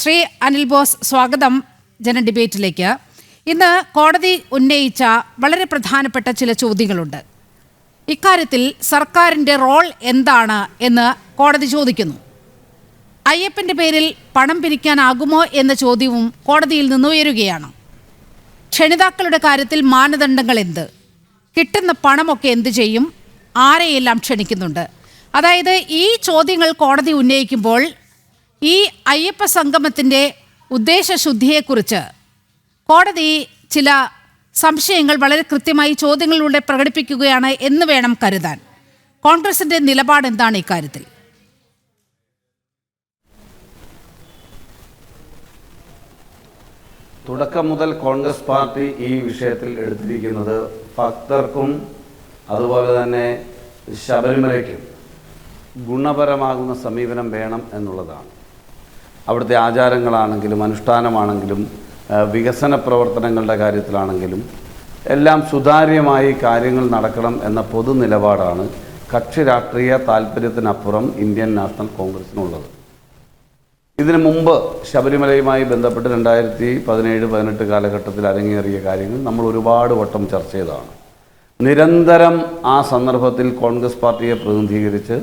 Shri Anil boss സ്വാഗതം ജന ഡിബേറ്റിലേക്ക്. ഇന്ന് കോടതി ഉന്നയിച്ച വളരെ പ്രധാനപ്പെട്ട ചില ചോദ്യങ്ങളുണ്ട്. ഇക്കാര്യത്തിൽ സർക്കാരിന്റെ റോൾ എന്താണ് എന്ന് കോടതി ചോദിക്കുന്നു. അയ്യപ്പന്റെ പേരിൽ പണം പിരിക്കാനാകുമോ എന്ന ചോദ്യവും കോടതിയിൽ നിന്ന് ഉയരുകയാണ്. ക്ഷണിതാക്കളുടെ കാര്യത്തിൽ മാനദണ്ഡങ്ങൾ എന്ത്? കിട്ടുന്ന പണമൊക്കെ എന്ത് ചെയ്യും? ആരെയെല്ലാം ക്ഷണിക്കുന്നുണ്ട്? അതായത് ഈ ചോദ്യങ്ങൾ കോടതി ഉന്നയിക്കുമ്പോൾ ഈ അയ്യപ്പ സംഗമത്തിന്റെ ഉദ്ദേശശുദ്ധിയെക്കുറിച്ച് കോടതി ചില സംശയങ്ങൾ വളരെ കൃത്യമായി ചോദ്യങ്ങളിലൂടെ പ്രകടിപ്പിക്കുകയാണ് എന്ന് വേണം കരുതാൻ. കോൺഗ്രസിന്റെ നിലപാട് എന്താണ് ഇക്കാര്യത്തിൽ തുടക്കം മുതൽ കോൺഗ്രസ് പാർട്ടി ഈ വിഷയത്തിൽ എടുത്തിരിക്കുന്നത് ഭക്തർക്കും അതുപോലെ തന്നെ ശബരിമലയ്ക്കും ഗുണപരമാകുന്ന സമീപനം വേണം എന്നുള്ളതാണ്. അവിടുത്തെ ആചാരങ്ങളാണെങ്കിലും അനുഷ്ഠാനമാണെങ്കിലും വികസന പ്രവർത്തനങ്ങളുടെ കാര്യത്തിലാണെങ്കിലും എല്ലാം സുതാര്യമായി കാര്യങ്ങൾ നടക്കണം എന്ന പൊതു നിലപാടാണ് കക്ഷി രാഷ്ട്രീയ താല്പര്യത്തിനപ്പുറം ഇന്ത്യൻ നാഷണൽ കോൺഗ്രസിനുള്ളത് ഇതിനു മുമ്പ് ശബരിമലയുമായി ബന്ധപ്പെട്ട് രണ്ടായിരത്തി പതിനേഴ് പതിനെട്ട് കാലഘട്ടത്തിൽ അരങ്ങേറിയ കാര്യങ്ങൾ നമ്മൾ ഒരുപാട് വട്ടം ചർച്ച ചെയ്തതാണ്. നിരന്തരം ആ സന്ദർഭത്തിൽ കോൺഗ്രസ് പാർട്ടിയെ പ്രതിനിധീകരിച്ച്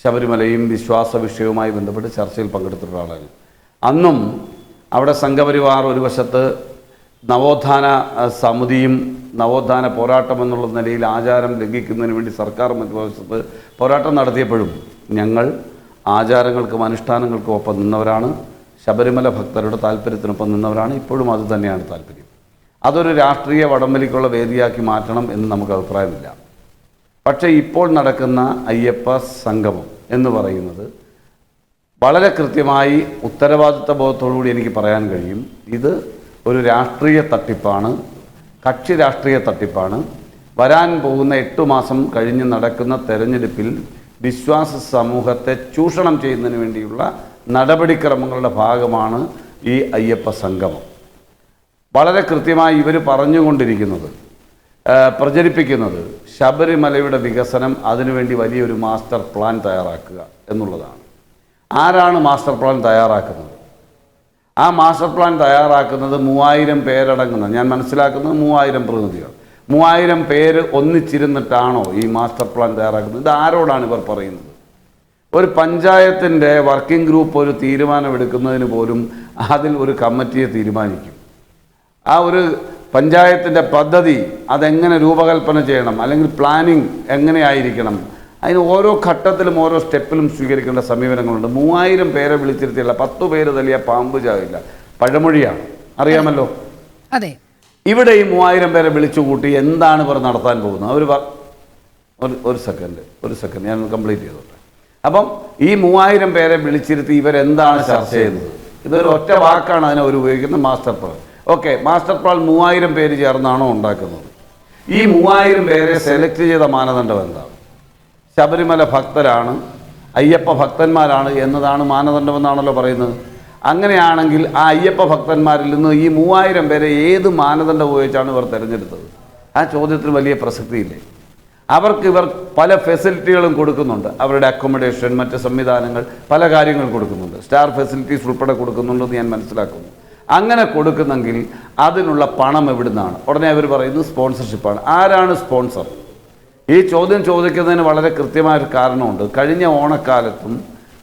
ശബരിമലയും വിശ്വാസ വിഷയവുമായി ബന്ധപ്പെട്ട് ചർച്ചയിൽ പങ്കെടുത്തിട്ടുള്ള ആളാണ് അന്നും അവിടെ സംഘപരിവാർ ഒരു വശത്ത് നവോത്ഥാന സമിതിയും നവോത്ഥാന പോരാട്ടം എന്നുള്ള നിലയിൽ ആചാരം ലംഘിക്കുന്നതിന് വേണ്ടി സർക്കാർ മറുവശത്ത് പോരാട്ടം നടത്തിയപ്പോഴും ഞങ്ങൾ ആചാരങ്ങൾക്കും അനുഷ്ഠാനങ്ങൾക്കും ഒപ്പം നിന്നവരാണ്. ശബരിമല ഭക്തരുടെ താല്പര്യത്തിനൊപ്പം നിന്നവരാണ്. ഇപ്പോഴും അത് തന്നെയാണ് താല്പര്യം അതൊരു രാഷ്ട്രീയ വടംവലിക്കുള്ള വേദിയാക്കി മാറ്റണം എന്ന് നമുക്ക് അഭിപ്രായമില്ല. പക്ഷേ ഇപ്പോൾ നടക്കുന്ന അയ്യപ്പ സംഗമം എന്ന് പറയുന്നത് വളരെ കൃത്യമായി ഉത്തരവാദിത്ത ബോധത്തോടുകൂടി എനിക്ക് പറയാൻ കഴിയും. ഇത് ഒരു രാഷ്ട്രീയ തട്ടിപ്പാണ്. കക്ഷി രാഷ്ട്രീയ തട്ടിപ്പാണ്. വരാൻ പോകുന്ന എട്ടു മാസം കഴിഞ്ഞ് നടക്കുന്ന തെരഞ്ഞെടുപ്പിൽ വിശ്വാസ സമൂഹത്തെ ചൂഷണം ചെയ്യുന്നതിന് വേണ്ടിയുള്ള നടപടിക്രമങ്ങളുടെ ഭാഗമാണ് ഈ അയ്യപ്പ സംഗമം. വളരെ കൃത്യമായി ഇവർ പറഞ്ഞുകൊണ്ടിരിക്കുന്നത് പ്രചരിപ്പിക്കുന്നത് ശബരിമലയുടെ വികസനം അതിനുവേണ്ടി വലിയൊരു മാസ്റ്റർ പ്ലാൻ തയ്യാറാക്കുക എന്നുള്ളതാണ്. ആരാണ് മാസ്റ്റർ പ്ലാൻ തയ്യാറാക്കുന്നത്? ആ മാസ്റ്റർ പ്ലാൻ തയ്യാറാക്കുന്നത് മൂവായിരം പേരടങ്ങുന്ന ഞാൻ മനസ്സിലാക്കുന്നത് മൂവായിരം പ്രതിനിധികൾ. മൂവായിരം പേര് ഒന്നിച്ചിരുന്നിട്ടാണോ ഈ മാസ്റ്റർ പ്ലാൻ തയ്യാറാക്കുന്നത്? ഇത് ആരോടാണ് ഇവർ പറയുന്നത്? ഒരു പഞ്ചായത്തിന്റെ വർക്കിംഗ് ഗ്രൂപ്പ് ഒരു തീരുമാനമെടുക്കുന്നതിന് പോലും അതിൽ ഒരു കമ്മിറ്റിയെ തീരുമാനിക്കും. ആ ഒരു പഞ്ചായത്തിന്റെ പദ്ധതി അതെങ്ങനെ രൂപകൽപ്പന ചെയ്യണം അല്ലെങ്കിൽ പ്ലാനിങ് എങ്ങനെയായിരിക്കണം അതിന് ഓരോ ഘട്ടത്തിലും ഓരോ സ്റ്റെപ്പിലും സ്വീകരിക്കേണ്ട സമീപനങ്ങളുണ്ട്. മൂവായിരം പേരെ വിളിച്ചിരുത്തിയല്ല പത്തു പേര് തല്ലിയ പാമ്പ് ചാവില്ല. പഴമൊഴിയാണ്. അറിയാമല്ലോ? അതെ. ഇവിടെ ഈ മൂവായിരം പേരെ വിളിച്ചു കൂട്ടി എന്താണ് ഇവർ നടത്താൻ പോകുന്നത്? അവർ ഒരു ഒരു സെക്കൻഡ് ഒരു സെക്കൻഡ് ഞാൻ കംപ്ലീറ്റ് ചെയ്തോട്ടെ. അപ്പം ഈ മൂവായിരം പേരെ വിളിച്ചിരുത്തി ഇവരെന്താണ് ചർച്ച ചെയ്യുന്നത്? ഇതൊരു ഒറ്റ വാക്കാണ് അതിനെ അവർ ഉപയോഗിക്കുന്നത് master plan okay master plan മൂവായിരം പേര് ചേർന്നാണോ ഉണ്ടാക്കുന്നത്? ഈ മൂവായിരം പേരെ സെലക്ട് ചെയ്ത മാനദണ്ഡം എന്താണ്? ശബരിമല ഭക്തരാണ് അയ്യപ്പ ഭക്തന്മാരാണ് എന്നതാണ് മാനദണ്ഡമെന്നാണല്ലോ പറയുന്നത്. അങ്ങനെയാണെങ്കിൽ ആ അയ്യപ്പ ഭക്തന്മാരിൽ നിന്ന് ഈ മൂവായിരം പേരെ ഏത് മാനദണ്ഡം ഉപയോഗിച്ചാണ് ഇവർ തിരഞ്ഞെടുത്തത്? ആ ചോദ്യത്തിന് വലിയ പ്രസക്തിയില്ലേ? അവർക്ക് ഇവർ പല ഫെസിലിറ്റികളും കൊടുക്കുന്നുണ്ട്. അവരുടെ അക്കോമഡേഷൻ മറ്റ് സംവിധാനങ്ങൾ പല കാര്യങ്ങൾ കൊടുക്കുന്നുണ്ട്. സ്റ്റാർ ഫെസിലിറ്റീസ് ഉൾപ്പെടെ കൊടുക്കുന്നുണ്ടെന്ന് ഞാൻ മനസ്സിലാക്കുന്നു. അങ്ങനെ കൊടുക്കുന്നെങ്കിൽ അതിനുള്ള പണം എവിടുന്നാണ്? ഉടനെ അവർ പറയുന്നത് സ്പോൺസർഷിപ്പാണ് ആരാണ് സ്പോൺസർ ഈ ചോദ്യം ചോദിക്കുന്നതിന് വളരെ കൃത്യമായൊരു കാരണമുണ്ട്. കഴിഞ്ഞ ഓണക്കാലത്തും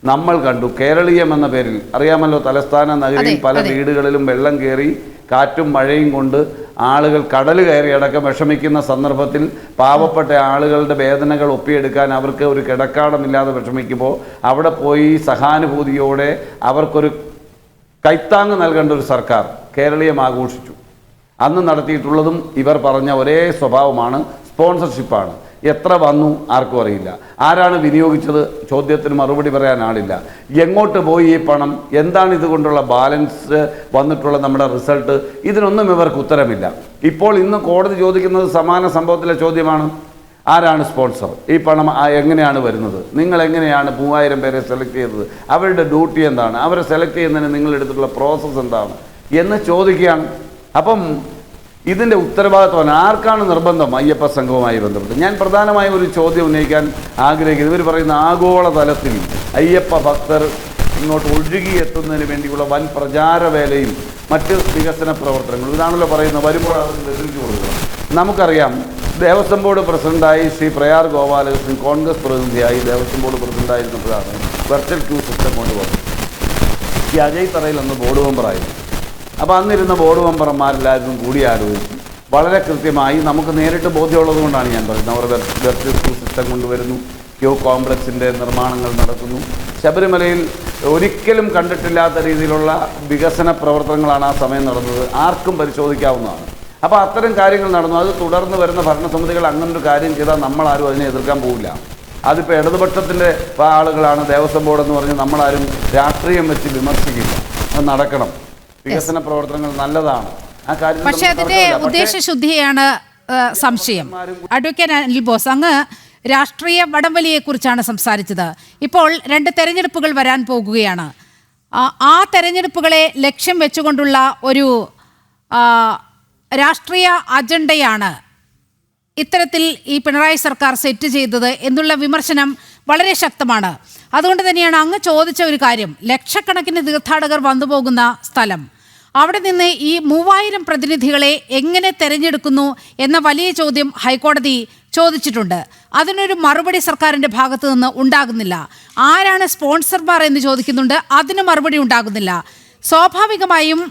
നമ്മൾ കണ്ടു കേരളീയം എന്ന പേരിൽ അറിയാമല്ലോ തലസ്ഥാന നഗരിയിൽ പല വീടുകളിലും വെള്ളം കയറി കാറ്റും മഴയും കൊണ്ട് ആളുകൾ കടൽ കയറി അടക്കം വിഷമിക്കുന്ന സന്ദർഭത്തിൽ പാവപ്പെട്ട ആളുകളുടെ വേദനകൾ ഒപ്പിയെടുക്കാൻ അവർക്ക് ഒരു കിടക്കാടമില്ലാതെ വിഷമിക്കുമ്പോൾ അവിടെ പോയി സഹാനുഭൂതിയോടെ അവർക്കൊരു കൈത്താങ് നൽകേണ്ട ഒരു സർക്കാർ കേരളീയം ആഘോഷിച്ചു. അന്ന് നടത്തിയിട്ടുള്ളതും ഇവർ പറഞ്ഞ ഒരേ സ്വഭാവമാണ് സ്പോൺസർഷിപ്പാണ്. എത്ര വന്നു ആർക്കും അറിയില്ല. ആരാണ് വിനിയോഗിച്ചത് ചോദ്യത്തിന് മറുപടി പറയാൻ ആളില്ല. എങ്ങോട്ട് പോയി ഈ പണം? എന്താണ് ഇതുകൊണ്ടുള്ള ബാലൻസ് വന്നിട്ടുള്ള നമ്മുടെ റിസൾട്ട്? ഇതിനൊന്നും ഇവർക്ക് ഉത്തരമില്ല. ഇപ്പോൾ ഇന്ന് കോടതി ചോദിക്കുന്നത് സമാന സംഭവത്തിലെ ചോദ്യമാണ്. ആരാണ് സ്പോൺസർ? ഈ പണം എങ്ങനെയാണ് വരുന്നത്? നിങ്ങൾ എങ്ങനെയാണ് മൂവായിരം പേരെ സെലക്ട് ചെയ്തത്? അവരുടെ ഡ്യൂട്ടി എന്താണ്? അവരെ സെലക്ട് ചെയ്യുന്നതിന് നിങ്ങൾ എടുത്തിട്ടുള്ള പ്രോസസ്സ് എന്താണ്? എന്ന് ചോദിക്കുകയാണ്. അപ്പം ഇതിന്റെ ഉത്തരവാദിത്വം ആർക്കാണ് നിർബന്ധം അയ്യപ്പ സംഘവുമായി ബന്ധപ്പെട്ട്? ഞാൻ പ്രധാനമായും ഒരു ചോദ്യം ഉന്നയിക്കാൻ ആഗ്രഹിക്കുന്നത് ഇവർ പറയുന്ന ആഗോള തലത്തിൽ അയ്യപ്പ ഭക്തർ ഇങ്ങോട്ട് ഒഴുകി എത്തുന്നതിന് വേണ്ടിയുള്ള വൻ പ്രചാരവേലയും മറ്റ് വികസന പ്രവർത്തനങ്ങളും. ഇതാണല്ലോ പറയുന്നത് വരുമ്പോൾ അവർക്ക് നിർമ്മിച്ചു കൊടുക്കണം നമുക്കറിയാം ദേവസ്വം ബോർഡ് പ്രസിഡന്റായി ശ്രീ പ്രയാർ ഗോപാലകൃഷ്ണൻ കോൺഗ്രസ് പ്രതിനിധിയായി ദേവസ്വം ബോർഡ് പ്രസിഡന്റായിരുന്നപ്പോഴാണ് വെർച്വൽ ക്യൂ സിസ്റ്റം കൊണ്ടുവന്നത് ഈ അജയ് തറയിൽ അന്ന് ബോർഡ് മെമ്പറായിരുന്നു അപ്പോൾ അന്നിരുന്ന ബോർഡ് മെമ്പർമാരെല്ലാവരും കൂടി ആലോചിച്ചു വളരെ കൃത്യമായി നമുക്ക് നേരിട്ട് ബോധ്യമുള്ളത് കൊണ്ടാണ് ഞാൻ പറയുന്നത്. അവർ വെർച്വൽ ക്യൂ സിസ്റ്റം കൊണ്ടുവരുന്നു ക്യൂ കോംപ്ലക്സിന്റെ നിർമ്മാണങ്ങൾ നടക്കുന്നു ശബരിമലയിൽ ഒരിക്കലും കണ്ടിട്ടില്ലാത്ത രീതിയിലുള്ള വികസന പ്രവർത്തനങ്ങളാണ് ആ സമയം നടന്നത്. ആർക്കും പരിശോധിക്കാവുന്നതാണ്. അപ്പോൾ അത്തരം കാര്യങ്ങൾ നടന്നു. അത് തുടർന്ന് വരുന്ന ഭരണസമിതികൾ അങ്ങനൊരു കാര്യം ചെയ്താൽ ആരും അതിനെ എതിർക്കാൻ പോവില്ല. അതിപ്പോൾ ഇടതുപക്ഷത്തിന്റെ ആളുകളാണ് ദേവസ്വം ബോർഡ് എന്ന് പറഞ്ഞ് നമ്മളാരും രാഷ്ട്രീയം വെച്ച് വിമർശിക്കില്ല. അത് നടക്കണം. വികസന പ്രവർത്തനങ്ങൾ നല്ലതാണ്. ആ കാര്യം പക്ഷേ അതിന്റെ ഉദ്ദേശശുദ്ധിയാണ് ശുദ്ധിയാണ് സംശയം. അഡ്വക്കേറ്റ് അനിൽ ബോസ് അങ്ങ് രാഷ്ട്രീയ വടംവലിയെ കുറിച്ചാണ് സംസാരിച്ചത്. ഇപ്പോൾ രണ്ട് തെരഞ്ഞെടുപ്പുകൾ വരാൻ പോകുകയാണ്. ആ, തെരഞ്ഞെടുപ്പുകളെ ലക്ഷ്യം വെച്ചുകൊണ്ടുള്ള ഒരു രാഷ്ട്രീയ അജണ്ടയാണ് ഇത്തരത്തിൽ ഈ പിണറായി സർക്കാർ സെറ്റ് ചെയ്തത് എന്നുള്ള വിമർശനം വളരെ ശക്തമാണ്. അതുകൊണ്ട് തന്നെയാണ് അങ്ങ് ചോദിച്ച ഒരു കാര്യം ലക്ഷക്കണക്കിന് തീർത്ഥാടകർ വന്നു പോകുന്ന സ്ഥലം. അവിടെ നിന്ന് ഈ മൂവായിരം പ്രതിനിധികളെ എങ്ങനെ തെരഞ്ഞെടുക്കുന്നു എന്ന വലിയ ചോദ്യം ഹൈക്കോടതി ചോദിച്ചിട്ടുണ്ട്. അതിനൊരു മറുപടി സർക്കാരിന്റെ ഭാഗത്തു നിന്ന് ഉണ്ടാകുന്നില്ല. ആരാണ് സ്പോൺസർമാർ എന്ന് ചോദിക്കുന്നുണ്ട് അതിന് മറുപടി ഉണ്ടാകുന്നില്ല. സ്വാഭാവികമായും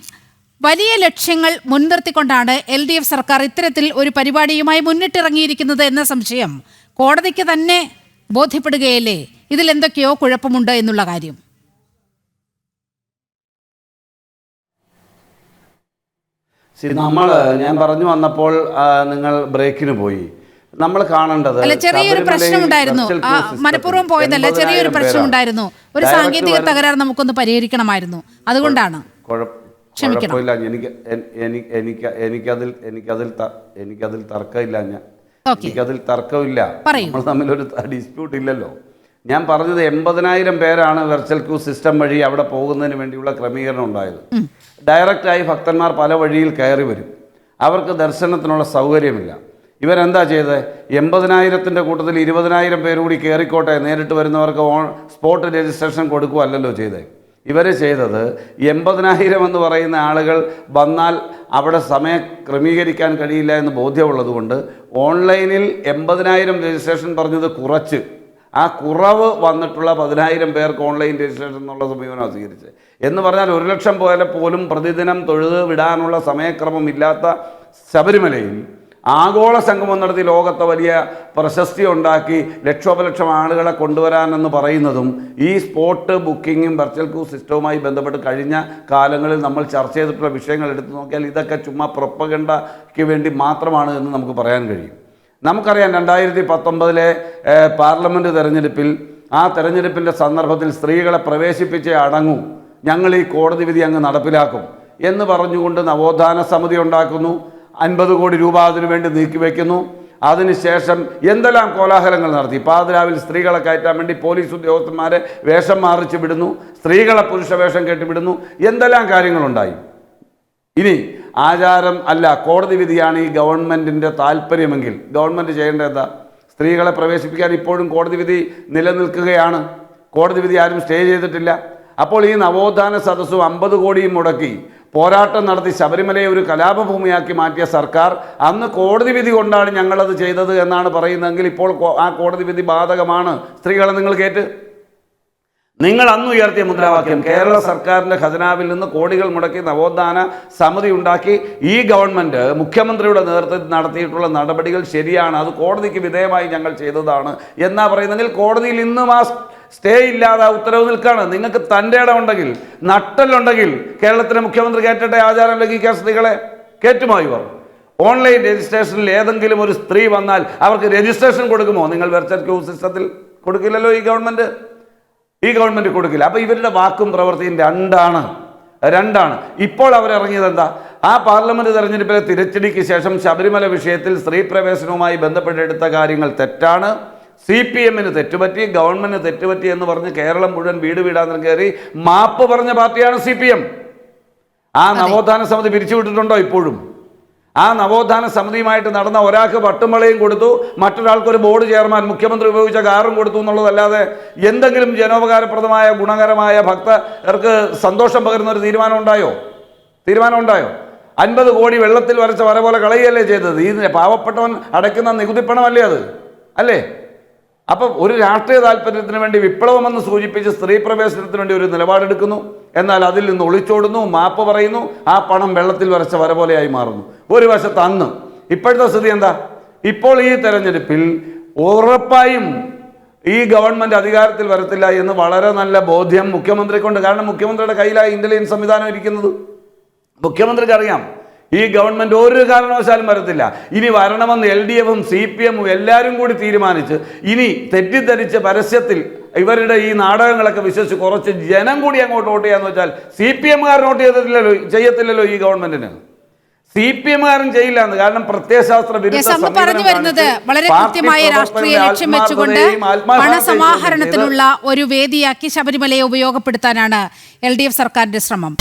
വലിയ ലക്ഷ്യങ്ങൾ മുൻനിർത്തിക്കൊണ്ടാണ് എൽ ഡി എഫ് സർക്കാർ ഇത്തരത്തിൽ ഒരു പരിപാടിയുമായി മുന്നിട്ടിറങ്ങിയിരിക്കുന്നത് എന്ന സംശയം. കോടതിക്ക് തന്നെ ബോധ്യപ്പെടുകയല്ലേ? ഇതിൽ എന്തൊക്കെയോ കുഴപ്പമുണ്ട് എന്നുള്ള കാര്യം. നമ്മൾ ഞാൻ പറഞ്ഞു വന്നപ്പോൾ നിങ്ങൾ ബ്രേക്കിന് പോയി. നമ്മൾ കാണേണ്ടത് ചെറിയൊരു പ്രശ്നം പ്രശ്നമുണ്ടായിരുന്നു മനഃപൂർവം പോയതല്ല ചെറിയൊരു 80,000 പ്രശ്നമുണ്ടായിരുന്നു ഒരു. സാങ്കേതിക തകരാർ നമുക്കൊന്ന് പരിഹരിക്കണമായിരുന്നു. അതുകൊണ്ടാണ്. കുഴപ്പ-. കുഴപ്പമില്ല. എനിക്ക് എനിക്ക് എനിക്ക് എനിക്കതിൽ എനിക്കതിൽ എനിക്കതിൽ തർക്കമില്ല. ഞാൻ എനിക്കതിൽ തർക്കമില്ല. നമ്മൾ നമ്മൾ തമ്മിലൊരു ഡിസ്പ്യൂട്ട് ഇല്ലല്ലോ ഞാൻ പറഞ്ഞത് എൺപതിനായിരം പേരാണ് വെർച്വൽ ക്യൂ സിസ്റ്റം വഴി അവിടെ പോകുന്നതിന് വേണ്ടിയുള്ള ക്രമീകരണം ഉണ്ടായത്. ഡയറക്റ്റായി ഭക്തന്മാർ പല വഴിയിൽ കയറി വരും. അവർക്ക് ദർശനത്തിനുള്ള സൗകര്യമില്ല. ഇവരെന്താ ചെയ്തത് എൺപതിനായിരത്തിന്റെ കൂട്ടത്തിൽ ഇരുപതിനായിരം പേര് കൂടി കയറിക്കോട്ടെ നേരിട്ട് വരുന്നവർക്ക് ഓൺ സ്പോട്ട് രജിസ്ട്രേഷൻ കൊടുക്കുകയല്ലല്ലോ ചെയ്തത് ഇവർ ചെയ്തത് എൺപതിനായിരം എന്ന് പറയുന്ന ആളുകൾ വന്നാൽ അവിടെ സമയം ക്രമീകരിക്കാൻ കഴിയില്ല എന്ന് ബോധ്യമുള്ളതുകൊണ്ട് ഓൺലൈനിൽ എൺപതിനായിരം രജിസ്ട്രേഷൻ പറഞ്ഞത് കുറച്ച്. ആ കുറവ് വന്നിട്ടുള്ള പതിനായിരം പേർക്ക് ഓൺലൈൻ രജിസ്ട്രേഷൻ എന്നുള്ള സമീപനം സ്വീകരിച്ചത് എന്ന് പറഞ്ഞാൽ ഒരു ലക്ഷം പോലെ പോലും പ്രതിദിനം തൊഴുത് വിടാനുള്ള സമയക്രമം ഇല്ലാത്ത ശബരിമലയിൽ ആഗോള സംഗമം നടത്തി ലോകത്തെ വലിയ പ്രശസ്തി ഉണ്ടാക്കി ലക്ഷോപലക്ഷം ആളുകളെ കൊണ്ടുവരാനെന്ന് പറയുന്നതും ഈ സ്പോട്ട് ബുക്കിങ്ങും വെർച്വൽ ക്യൂ സിസ്റ്റവുമായി ബന്ധപ്പെട്ട് കഴിഞ്ഞ കാലങ്ങളിൽ നമ്മൾ ചർച്ച ചെയ്തിട്ടുള്ള വിഷയങ്ങൾ എടുത്തു നോക്കിയാൽ ഇതൊക്കെ ചുമ്മാ പ്രൊപ്പഗണ്ടയ്ക്ക് വേണ്ടി മാത്രമാണ് എന്ന് നമുക്ക് പറയാൻ കഴിയും. നമുക്കറിയാം രണ്ടായിരത്തി പത്തൊമ്പതിലെ പാർലമെന്റ് തെരഞ്ഞെടുപ്പിൽ ആ തെരഞ്ഞെടുപ്പിന്റെ സന്ദർഭത്തിൽ സ്ത്രീകളെ പ്രവേശിപ്പിച്ച് അടങ്ങൂ. ഞങ്ങൾ ഈ കോടതി വിധി അങ്ങ് നടപ്പിലാക്കും എന്ന് പറഞ്ഞുകൊണ്ട് നവോത്ഥാന സമിതി ഉണ്ടാക്കുന്നു. അൻപത് കോടി രൂപ അതിനു വേണ്ടി നീക്കിവെക്കുന്നു അതിനുശേഷം എന്തെല്ലാം കോലാഹലങ്ങൾ നടത്തി? പാതിരാവിൽ സ്ത്രീകളെ കയറ്റാൻ വേണ്ടി പോലീസ് ഉദ്യോഗസ്ഥന്മാരെ വേഷം മാറിച്ച് വിടുന്നു. സ്ത്രീകളെ പുരുഷ വേഷം കെട്ടി വിടുന്നു. എന്തെല്ലാം കാര്യങ്ങളുണ്ടായി? ഇനി ആചാരം അല്ല കോടതി വിധിയാണ് ഈ ഗവൺമെന്റിന്റെ താല്പര്യമെങ്കിൽ. ഗവൺമെന്റ് ചെയ്യേണ്ടത് എന്താ? സ്ത്രീകളെ പ്രവേശിപ്പിക്കാൻ ഇപ്പോഴും കോടതി വിധി നിലനിൽക്കുകയാണ്. കോടതി വിധി ആരും സ്റ്റേ ചെയ്തിട്ടില്ല. അപ്പോൾ ഈ നവോത്ഥാന സദസ്സും അമ്പത് കോടിയും മുടക്കി. പോരാട്ടം നടത്തി ശബരിമലയെ ഒരു കലാപഭൂമിയാക്കി മാറ്റിയ സർക്കാർ അന്ന് കോടതി വിധി കൊണ്ടാണ് ഞങ്ങളത് ചെയ്തത് എന്നാണ് പറയുന്നതെങ്കിൽ ഇപ്പോൾ ആ കോടതി വിധി ബാധകമാണ്. സ്ത്രീകളെ നിങ്ങൾ കേട്ട്. നിങ്ങൾ അന്ന് ഉയർത്തിയ മുദ്രാവാക്യം കേരള സർക്കാരിന്റെ ഖജനാവിൽ നിന്ന് കോടികൾ മുടക്കി നവോത്ഥാന സമിതി ഉണ്ടാക്കി. ഈ ഗവൺമെന്റ് മുഖ്യമന്ത്രിയുടെ നേതൃത്വത്തിൽ നടത്തിയിട്ടുള്ള നടപടികൾ ശരിയാണ് അത് കോടതിക്ക് വിധേയമായി ഞങ്ങൾ ചെയ്തതാണ്. എന്നാ പറയുന്നെങ്കിൽ കോടതിയിൽ ഇന്നും ആ സ്റ്റേ ഇല്ലാതെ ഉത്തരവ് നിൽക്കുകയാണ് നിങ്ങൾക്ക് തന്റെ ഇടമുണ്ടെങ്കിൽ നട്ടലുണ്ടെങ്കിൽ കേരളത്തിലെ മുഖ്യമന്ത്രി കയറ്റട്ടെ ആചാരം ലംഘിക്കാൻ സ്ത്രീകളെ കയറ്റുമായി ഇവർ? ഓൺലൈൻ രജിസ്ട്രേഷനിൽ ഏതെങ്കിലും ഒരു സ്ത്രീ വന്നാൽ അവർക്ക് രജിസ്ട്രേഷൻ കൊടുക്കുമോ? നിങ്ങൾ വെർച്വൽ ക്യൂ സിസ്റ്റത്തിൽ കൊടുക്കില്ലല്ലോ ഈ ഗവൺമെന്റ്. ഈ ഗവൺമെന്റ് കൊടുക്കില്ല. അപ്പോൾ ഇവരുടെ വാക്കും പ്രവൃത്തിയും രണ്ടാണ്. രണ്ടാണ്. ഇപ്പോൾ അവരിറങ്ങിയത് എന്താ? ആ പാർലമെന്റ് തെരഞ്ഞെടുപ്പിലെ തിരച്ചടിക്ക് ശേഷം ശബരിമല വിഷയത്തിൽ സ്ത്രീ പ്രവേശനവുമായി ബന്ധപ്പെട്ടെടുത്ത കാര്യങ്ങൾ തെറ്റാണ്. സി പി എമ്മിന് തെറ്റുപറ്റി ഗവൺമെന്റിന് തെറ്റുപറ്റി എന്ന് പറഞ്ഞ് കേരളം മുഴുവൻ വീട് വീടാന്ന് കയറി മാപ്പ് പറഞ്ഞ പാർട്ടിയാണ് സി പി എം. ആ നവോത്ഥാന സമിതി പിരിച്ചുവിട്ടിട്ടുണ്ടോ ഇപ്പോഴും? ആ നവോത്ഥാന സമിതിയുമായിട്ട് നടന്ന ഒരാൾക്ക് വട്ടുമളയും കൊടുത്തു മറ്റൊരാൾക്ക് ഒരു ബോർഡ് ചെയർമാൻ മുഖ്യമന്ത്രി ഉപയോഗിച്ച കാറും കൊടുത്തു എന്നുള്ളതല്ലാതെ എന്തെങ്കിലും ജനോപകാരപ്രദമായ ഗുണകരമായ ഭക്തർക്ക് സന്തോഷം പകരുന്ന ഒരു തീരുമാനം ഉണ്ടായോ തീരുമാനം ഉണ്ടായോ അൻപത് കോടി വെള്ളത്തിൽ വരച്ച വര പോലെ കളയുകയല്ലേ ചെയ്തത്. ഈ പാവപ്പെട്ടവൻ അടയ്ക്കുന്ന നികുതി പണമല്ലേ അത്? അല്ലേ? അപ്പം ഒരു രാഷ്ട്രീയ താല്പര്യത്തിന് വേണ്ടി വിപ്ലവമെന്ന് സൂചിപ്പിച്ച് സ്ത്രീ പ്രവേശനത്തിന് വേണ്ടി ഒരു നിലപാടെടുക്കുന്നു. എന്നാൽ അതിൽ നിന്ന് ഒളിച്ചോടുന്നു മാപ്പ് പറയുന്നു ആ പണം വെള്ളത്തിൽ വരച്ച വര പോലെയായി മാറുന്നു. ഒരു വശത്ത് അന്ന്. ഇപ്പോഴത്തെ സ്ഥിതി എന്താ? ഇപ്പോൾ ഈ തെരഞ്ഞെടുപ്പിൽ ഉറപ്പായും ഈ ഗവൺമെന്റ് അധികാരത്തിൽ വരത്തില്ല എന്ന് വളരെ നല്ല ബോധ്യം മുഖ്യമന്ത്രിക്കുണ്ട്. കാരണം മുഖ്യമന്ത്രിയുടെ കയ്യിലായി ഇന്റലിജൻസ് സംവിധാനം ഇരിക്കുന്നത്. മുഖ്യമന്ത്രിക്ക് അറിയാം ഈ ഗവൺമെന്റ് ഒരു കാരണവശാലും വരത്തില്ല. ഇനി വരണമെന്ന് എൽ ഡി എഫും സി പി എമ്മും എല്ലാവരും കൂടി തീരുമാനിച്ച് ഇനി തെറ്റിദ്ധരിച്ച് പരസ്യത്തിൽ ഇവരുടെ ഈ നാടകങ്ങളൊക്കെ വിശ്വസിച്ച് കുറച്ച് ജനം കൂടി അങ്ങോട്ട് വോട്ട് ചെയ്യാന്ന് വെച്ചാൽ സി പി എമ്മുകാർ വോട്ട് ചെയ്തിട്ടില്ലല്ലോ ചെയ്യത്തില്ലല്ലോ ഈ ഗവൺമെന്റിന്. സി പി എമ്മുകാരും ചെയ്യില്ലാന്ന് കാരണം പ്രത്യയശാസ്ത്ര വിരുദ്ധ പറഞ്ഞു വരുന്നത് വളരെ പാർട്ടി കൃത്യമായ രാഷ്ട്രീയ ലക്ഷ്യം വെച്ചുകൊണ്ട് പണസമാഹരണത്തിനുള്ള ഒരു വേദിയാക്കി ശബരിമലയെ ഉപയോഗപ്പെടുത്താനാണ് എൽ ഡി എഫ് സർക്കാരിന്റെ ശ്രമം.